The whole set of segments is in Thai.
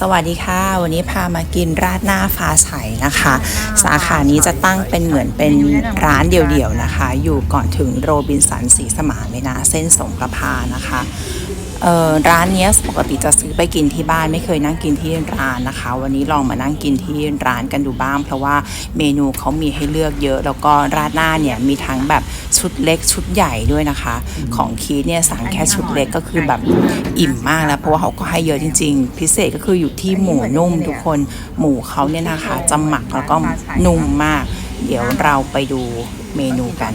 สวัสดีค่ะ วันนี้พามากินราดหน้าฟ้าใสนะคะ สาขานี้จะตั้งเป็นเหมือนเป็นร้านเดี่ยวๆนะคะ อยู่ก่อนถึงโรบินสันสีสมานเลยนะเส้นสงประพานะคะเอ่อ ร้านนี้ปกติจะซื้อไปกินที่บ้านไม่เคยนั่งกินที่ร้านนะคะ วันนี้ลองมานั่งกินที่ร้านกันดูบ้าง เพราะว่าเมนูเขามีให้เลือกเยอะ แล้วก็ราดหน้าเนี่ยมีทั้งแบบชุดเล็กชุดใหญ่ด้วยนะคะ ของคีเนี่ยสั่งแค่ชุดเล็กก็คือแบบอิ่มมากแล้วเพราะว่าเขาก็ให้เยอะจริง ๆ พิเศษก็คืออยู่ที่หมูนุ่มทุกคนหมูเขาเนี่ยนะคะจะหมักแล้วก็นุ่มมาก เดี๋ยวเราไปดูเมนูกัน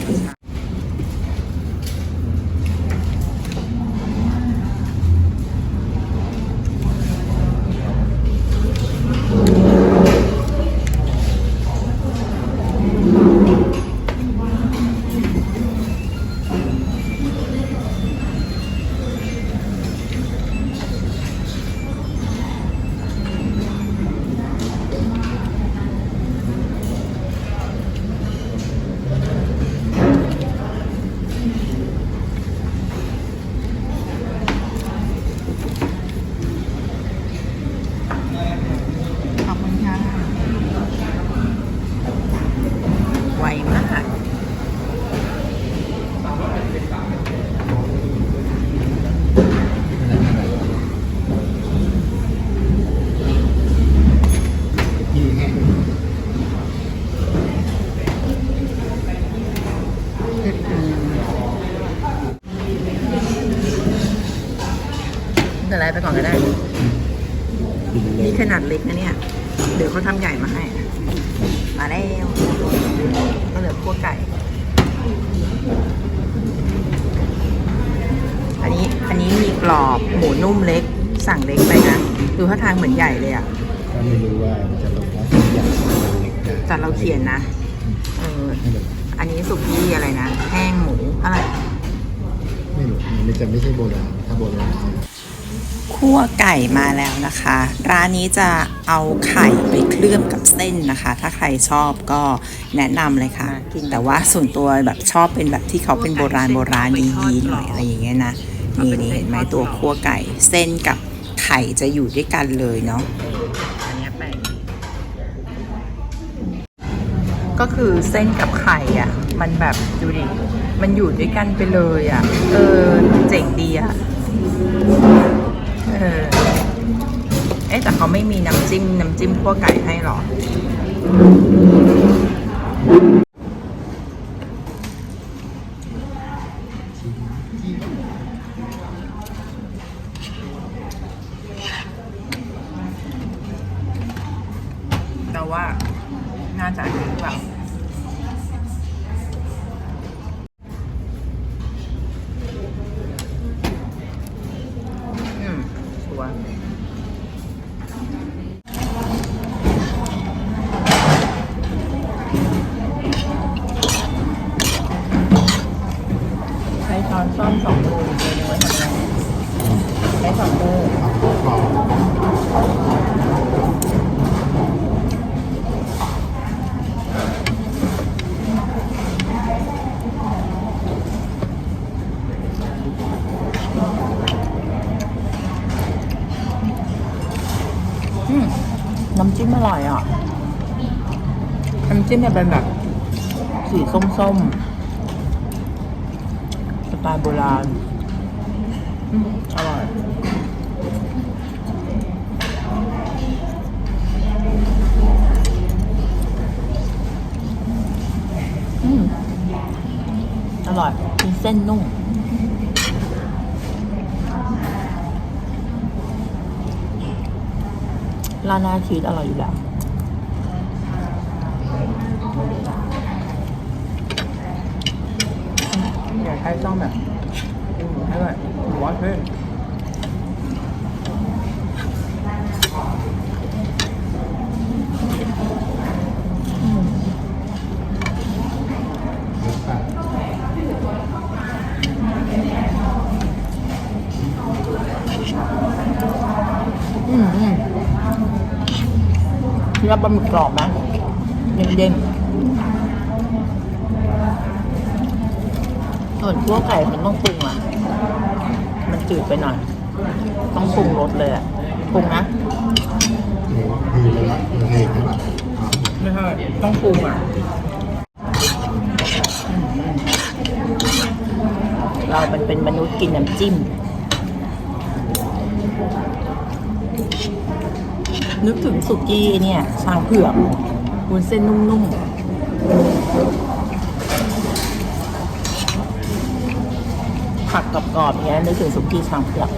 ไลฟ์ไปก่อนก็ได้กินเลยนี่ขนาดเล็กนะเนี่ย เดี๋ยวเขาทำใหญ่มาให้ มาแล้วก็เหลือพวกไก่ อันนี้อันนี้มีกรอบหมูนุ่มเล็ก สั่งเล็กไปนะ ดูท่าทางเหมือนใหญ่เลยอะก็ไม่รู้ว่าจะลดน้ำใหญ่หรือเล็กได้แต่เราเขียนนะ เออไม่รู้อันนี้สุกี้อะไรนะ แห้งหมูอะไร ไม่รู้มันจะไม่ใช่โบราณถ้าโบราณ คั่วไก่มาแล้วนะคะ ร้านนี้จะเอาไข่ไปเคลือบกับเส้นนะคะ ถ้าใครชอบก็แนะนำเลยค่ะน่ากินแต่ว่าส่วนตัวแบบชอบเป็นแบบที่เขาเป็นโบราณโบราณยียีหน่อยอะไรอย่างเงี้ยนะนี่นี่เห็นไหมตัวคั่วไก่เส้นกับไข่จะอยู่ด้วยกันเลยเนาะอันเนี้ยแปลกก็คือเส้นกับไข่อะ มันแบบดูดิมันอยู่ด้วยกันไปเลยอะ เออเจ๋งดีอะ เขาไม่มีน้ำจิ้มน้ำจิ้มขั้วไก่ให้หรอแต่ว่าน่าจะดีกว่า ใช้ช้อนซ่อมสองมือเลยนึกว่าทำไงใช้สองรอบอืมน้ำจิ้มอร่อยอะ น้ำจิ้มเนี่ยเป็นแบบสีส้มๆ ตล์โบราณ อร่อยอืมอร่อยมีเส้นนุ่มลานาชีสอร่อยอยู่แล้ว อยากให้ต้องแบบกินหมูให้ด้วยหมูว่าเพื่อนรสชาติอืมอืมแล้วปลาหมึกกรอบนะเด้งๆ ส่วนคั่วไก่มันต้องปรุงอะ มันจืดไปหน่อย ต้องปรุงรสเลยอะ ปรุงนะ ดีเลยนะเองนะไม่ใช่ต้องปรุงอะเรามันเป็นมนุษย์กินน้ำจิ้ม นึกถึงสุกี้เนี่ย ชางเผือกวุ้นเส้นนุ่มๆ ผักกรอบๆเนี้ยนึกถึงสุกี้ช้างเผือก